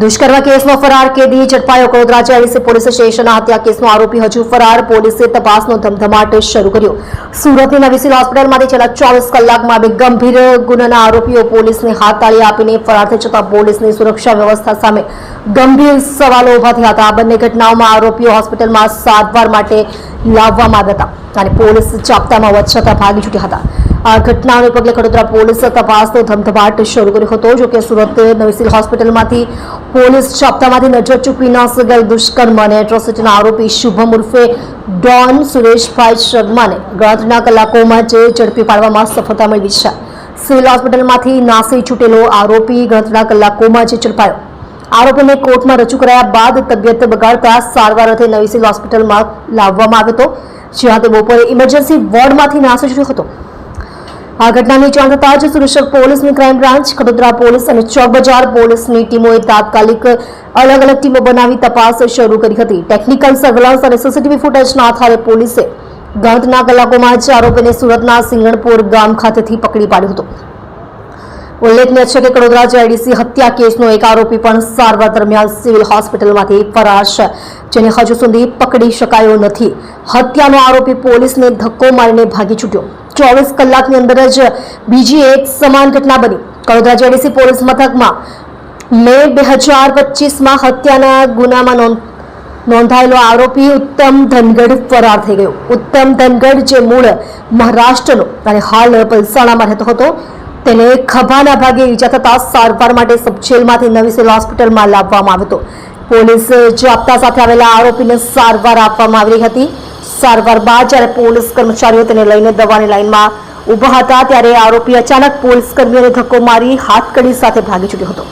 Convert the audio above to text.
દુષ્કર્મ કેસમાં ફરાર કેદી ઝડપાયો વડોદરા જેઆઈસી પોલીસ સ્ટેશનના હત્યા કેસનો આરોપી હજુ ફરાર. પોલીસે તપાસનો ધમધમાટ શરૂ કર્યો. સુરતની નવી સિવિલ હોસ્પિટલમાંથી છેલ્લા ચોવીસ કલાકમાં બે ગંભીર ગુનાના આરોપીઓ પોલીસને હાથતાળી આપીને ફરાર થઈ જતા પોલીસની સુરક્ષા વ્યવસ્થા સામે ગંભીર સવાલો ઊભા થયા હતા. આ બંને ઘટનાઓમાં આરોપીઓ હોસ્પિટલમાં સારવાર માટે લાવવામાં આવ્યા હતા અને પોલીસ ચાપતામાં વચ્છતા ભાગી છૂટ્યા હતા. આ ઘટનાને પગલે વડોદરા પોલીસે તપાસનો ધમધમાટ શરૂ કર્યો હતો. જો કે સુરત નવી સિવિલ હોસ્પિટલમાંથી પોલીસ છાપતામાંથી નજર ચૂકવી ન સકેલ દુષ્કર્મ અને એટ્રોસિટીના આરોપી શુભમ ઉર્ફે ડોન સુરેશભાઈ શર્માને ગણતરીના કલાકોમાં જે ઝડપી પાડવામાં સફળતા મેળવી છે. સિવિલ હોસ્પિટલમાંથી નાસી છૂટેલો આરોપી ગણતરીના કલાકોમાં જે ઝડપાયો. આરોપીને કોર્ટમાં રજૂ કરાયા બાદ તબિયત બગાડતા સારવાર અર્થે નવી હોસ્પિટલમાં લાવવામાં આવ્યો હતો, જ્યાં તે બપોરે ઇમરજન્સી વોર્ડમાંથી નાસી છૂટ્યો હતો. આ ઘટનાની જાણ થતાં જ સુરક્ષક પોલીસની ક્રાઇમ બ્રાન્ચ કડોદરા પોલીસ અને ચોક બજાર પોલીસની ટીમોએ તાત્કાલિક અલગ અલગ ટીમો બનાવી તપાસ શરૂ કરી હતી. ટેકનિકલ સર્વેલન્સ અને સીસીટીવી ફૂટેજના આધારે પોલીસે ગણતના કલાકોમાં જ આરોપીને સુરતના સિંગણપુર ગામ ખાતેથી પકડી પાડ્યો હતો. ઉલ્લેખનીય છે કે વડોદરા જેડીસી હત્યા કેસનો એક આરોપી પણ સારવાર દરમિયાન સિવિલ હોસ્પિટલમાંથી ફરાર છે, જેને હજુ સુધી પકડી શકાયો નથી. હત્યાનો આરોપી પોલીસને ધક્કો મારીને ભાગી છૂટ્યો. ચોવીસ કલાકની અંદર જ બીજી એક સમાન ઘટના બની. વડોદરા જેડીસી પોલીસ મથકમાં મે બે હજાર પચીસમાં હત્યાના ગુનામાં નોંધ નોંધાયેલો આરોપી ઉત્તમ ધનગઢ ફરાર થઈ ગયો. ઉત્તમ ધનગઢ જે મૂળ મહારાષ્ટ્રનો અને હાલ પલસાણામાં રહેતો હતો, તેને ખભાના ભાગે ઈજા થતા સારવાર માટે સબજેલમાંથી નવી સિવિલ હોસ્પિટલમાં લાવવામાં આવ્યો હતો. પોલીસ જાપ્તા સાથે આવેલા આરોપીને સારવાર આપવામાં આવી હતી. સારવાર બાદ જ્યારે પોલીસ કર્મચારીઓ તેને લઈને દવાની લાઇનમાં ઊભા હતા, ત્યારે આરોપી અચાનક પોલીસ કર્મીઓને ધક્કો મારી હાથકડી સાથે ભાગી છૂટ્યો હતો.